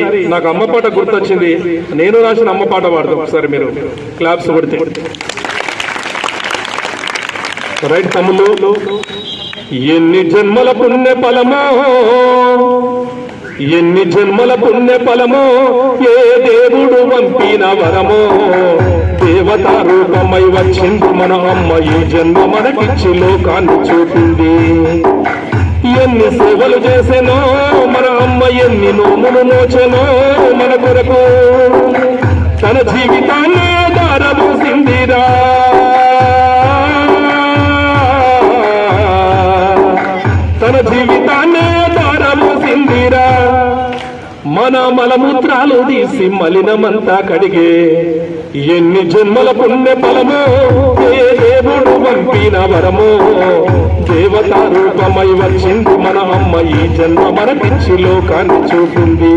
ఒకసారి నాకు అమ్మ పాట గుర్తొచ్చింది. నేను రాసిన అమ్మ పాట పాడతాం ఒకసారి మీరు. క్లాప్స్ కొడితే. రైట్ తమ్ముళ్ళు? ఎన్ని జన్మల పుణ్య ఫలమో ఎన్ని జన్మల పుణ్య ఫలమో ఏ దేవుడు పంపిన వరమో. దేవత రూపమై వచ్చింది మన అమ్మ ఈ జన్మ మనకిచ్చి లోకాన్ని చూపింది. ఎన్ని సేవలు చేసేనో మన ఎన్ని నోములు మోచనో మన కొరకు? తన జీవితాన్ని దారబోసిందిరా. తన జీవితాన్ని దారబోసిందిరా. మన మలమూత్రాలు తీసి మలినమంతా కడిగే ఎన్ని జన్మల పుణ్య ఫలమో ఏ వరమో దేవతా రూపమై వచ్చింది మన అమ్మ ఈ జన్మ మనకిచ్చి లోకాన్ని చూపింది.